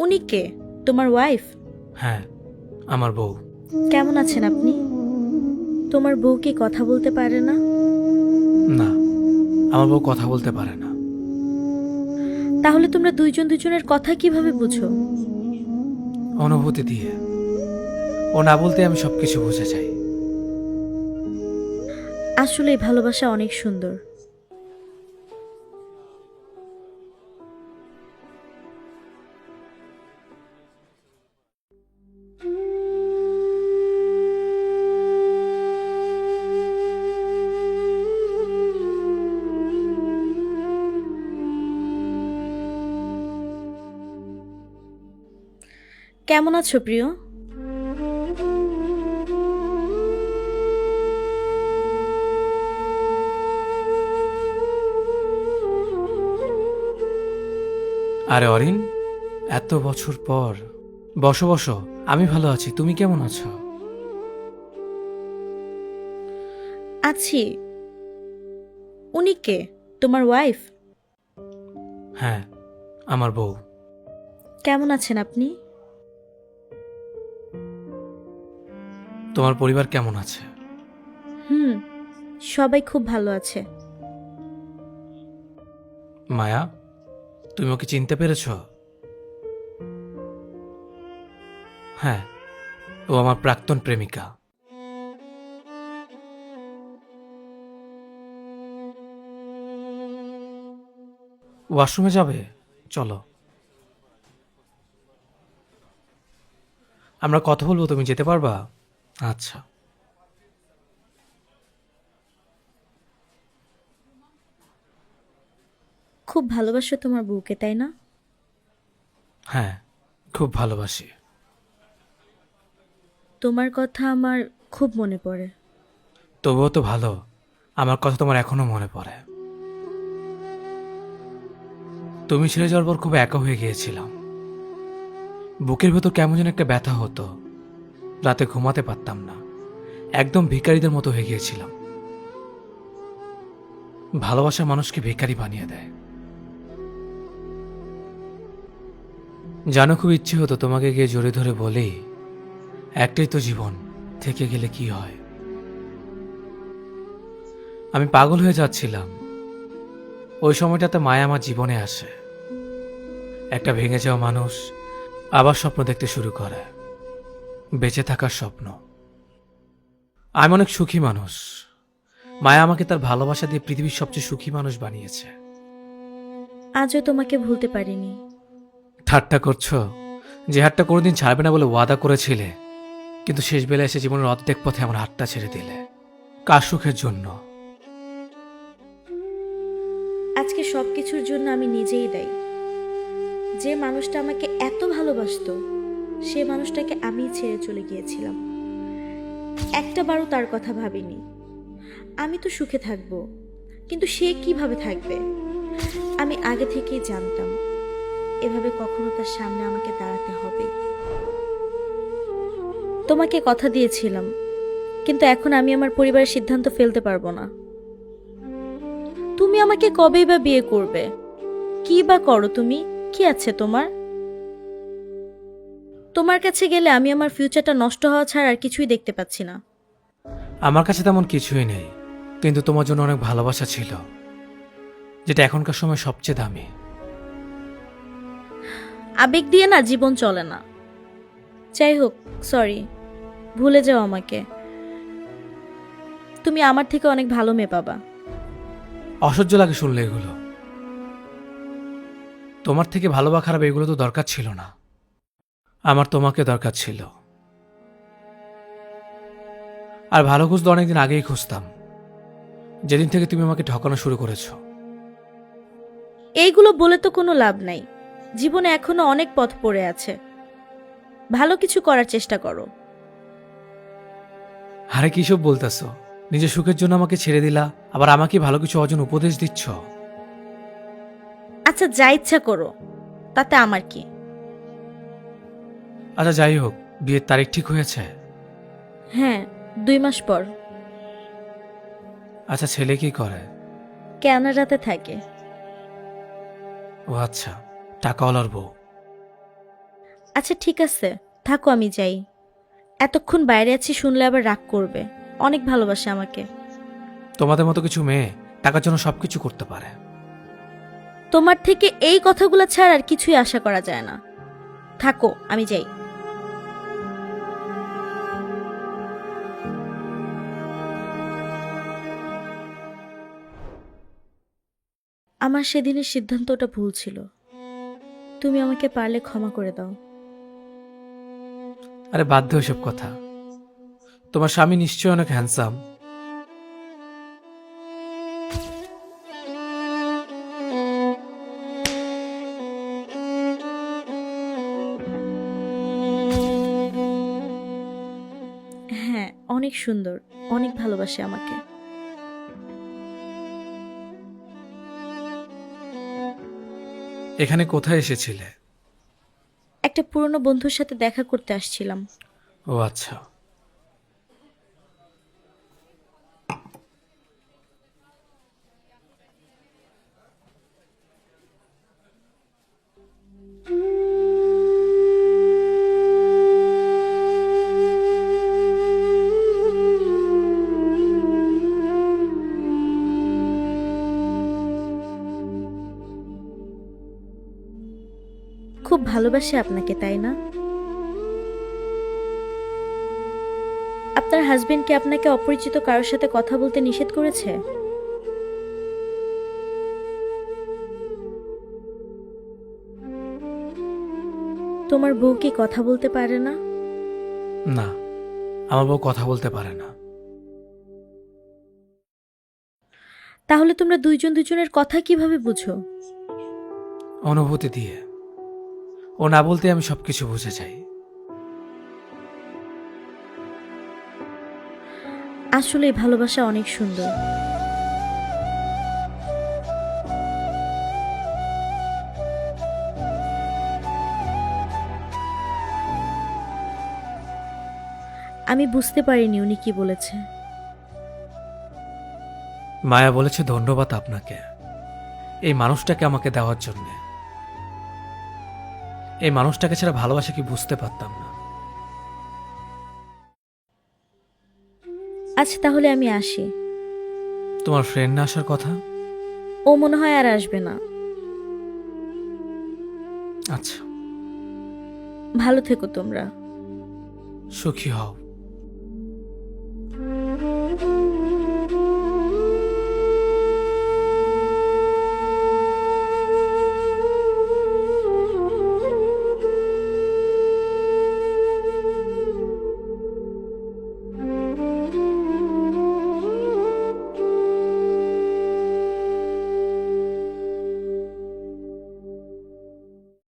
উনি কে? তোমার ওয়াইফ হ্যাঁ আমার বউ। কেমন আছেন আপনি? তোমার বউ কি কথা বলতে পারে না? না আমার বউ কথা বলতে পারে না। তাহলে তোমরা দুইজন দুজনের কথা কীভাবে বুঝো? অনুভূতি দিয়ে। ও না বলতে আমি সবকিছু বুঝে যাই। আসলে ভালোবাসা অনেক সুন্দর। কেমন আছো প্রিয়? আরে অরিন এত বছর পর। বসো বসো আমি ভালো আছি তুমি কেমন আছো? আছি। উনি কে? তোমার ওয়াইফ হ্যাঁ আমার বউ। কেমন আছেন আপনি? তোমার পরিবার কেমন আছে? হুম সবাই খুব ভালো আছে। মায়া তুমি ওকে চিনতে পেরেছ? হ্যাঁ ও আমার প্রাক্তন প্রেমিকা। ওয়াশরুমে যাবে? চলো। আমরা কথা বলব তুমি যেতে পারবা? আচ্ছা। খুব ভালোবাসো তোমার বউকে তাই না? হ্যাঁ খুব ভালোবাসি। তোমার কথা আমার খুব মনে পড়ে। তবুও তো ভালো আমার কথা তোমার এখনও মনে পড়ে। তুমি ছেড়ে যাওয়ার পর খুব একা হয়ে গিয়েছিলাম। বুকের ভেতর কেমন যেন একটা ব্যথা হতো। রাতে ঘুমাতে পারতাম না। একদম ভিখারিদের মতো হয়ে গিয়েছিলাম। ভালোবাসা মানুষকে ভিখারি বানিয়ে দেয়। জানো, খুব ইচ্ছে হতো তোমাকে গিয়ে জোরে ধরে বলি, একটাই তো জীবন, থেকে গেলে কি হয়? আমি পাগল হয়ে যাচ্ছিলাম। ওই সময়টাতে মায়া আমার জীবনে আসে। একটা ভেঙে যাওয়া মানুষ আবার স্বপ্ন দেখতে শুরু করে। বেঁচে থাকার স্বপ্ন। আমি অনেক সুখী মানুষ। মায়া আমাকে তার ভালোবাসা দিয়ে পৃথিবীর সবচেয়ে সুখী মানুষ বানিয়েছে। আজও তোমাকে ভুলতে পারিনি। ঠাট্টা করছ? যে হাতটা কোনোদিন ছাড়বে না বলে ওয়াদা করেছিলে কিন্তু শেষ বেলা এসে জীবনের অর্ধেক পথে আমার হাতটা ছেড়ে দিলে। কার সুখের জন্য? আজকে সব কিছুর জন্য আমি নিজেই দায়ী। যে মানুষটা আমাকে এত ভালোবাসতো সে মানুষটাকে আমি ছেড়ে চলে গিয়েছিলাম। একটা বারও তার কথা ভাবিনি। আমি তো সুখে থাকব, কিন্তু সে কীভাবে থাকবে? আমি আগে থেকেই জানতাম, এভাবে কখনো তার সামনে আমাকে দাঁড়াতে হবে। তোমাকে কথা দিয়েছিলাম, কিন্তু এখন আমি আমার পরিবারের সিদ্ধান্ত ফেলতে পারব না। তুমি আমাকে কবেই বা বিয়ে করবে? কি বা করো তুমি? কি আছে তোমার? তোমার কাছে গেলে আমি আমার ফিউচারটা নষ্ট হওয়া ছাড়া আর কিছুই দেখতে পাচ্ছি না। আমার কাছে তেমন কিছুই নেই কিন্তু তোমার জন্য অনেক ভালোবাসা ছিল যেটা এখনকার সময় সবচেয়ে দামি। আবেগ দিয়ে না জীবন চলে না। যাই হোক সরি ভুলে যাও আমাকে। তুমি আমার থেকে অনেক ভালো মেয়ে পাবা। অসহ্য লাগে শুনলে এগুলো। তোমার থেকে ভালো বা খারাপ এগুলো তো দরকার ছিল না। আমার তোমাকে দরকার ছিল। আর ভালো খুঁজতে অনেকদিন আগেই খুঁজতাম। যেদিন থেকে তুমি আমাকে ঠকানো শুরু করেছ। এইগুলো বলে তো কোনো লাভ নাই। জীবনে এখনও অনেক পথ পড়ে আছে। ভালো কিছু করার চেষ্টা করো। আরে কি সব বলতেছো? নিজের সুখের জন্য আমাকে ছেড়ে দিলা আবার আমাকে ভালো কিছু অর্জন উপদেশ দিচ্ছ? আচ্ছা যা ইচ্ছা করো তাতে আমার কি? আচ্ছা যাই হোক বিয়ের তারিখ ঠিক হয়েছে? হ্যাঁ দুই মাস পর। আচ্ছা ছেলে কি করে? ক্যানাডাতে থাকে। ও আচ্ছা টাকাওয়ালার বউ। আচ্ছা ঠিক আছে থাকো আমি যাই। এতক্ষণ বাইরে আছি শুনলে আবার রাগ করবে। অনেক ভালোবাসে আমাকে। তোমাদের মতো কিছু মেয়ে টাকার জন্য সবকিছু করতে পারে। তোমার থেকে এই কথাগুলো ছাড়া আর কিছুই আশা করা যায় না। থাকো আমি যাই। আমার সেদিনের সিদ্ধান্তটা ভুল ছিল। তুমি আমাকে পারলে ক্ষমা করে দাও। আরে বাধ্য এসব কথা। তোমার স্বামী নিশ্চয়ই অনেক হ্যান্ডসাম হ্যাঁ অনেক সুন্দর অনেক ভালোবাসে আমাকে। এখানে কোথায় এসেছিলে? একটা পুরনো বন্ধুর সাথে দেখা করতে আসছিলাম। ও আচ্ছা। খুব ভালোবাসে আপনাকে তাই না? আপনার হাজবেন্ড কি আপনাকে অপরিচিত কারোর সাথে কথা বলতে নিষেধ করেছে? তোমার বউ কি কথা বলতে পারে না? না আমার বউ কথা বলতে পারে না। তাহলে তোমরা দুইজন দুজনের কথা কীভাবে বুঝো? অনুভূতি দিয়ে। ও না বলতে আমি সবকিছু বুঝে যাই। আসলে ভালোবাসা অনেক সুন্দর। আমি বুঝতে পারিনি উনি কি বলেছে। মায়া বলেছে ধন্যবাদ আপনাকে। এই মানুষটাকে আমাকে দেওয়ার জন্য। এই মানুষটাকে ছাড়া ভালোবাসা কি বুঝতে পারতাম না। আচ্ছা তাহলে আমি আসি। তোমার ফ্রেন্ড না আসার কথা? ও মনে হয় আর আসবে না। আচ্ছা। ভালো থেকো তোমরা। সুখী হও।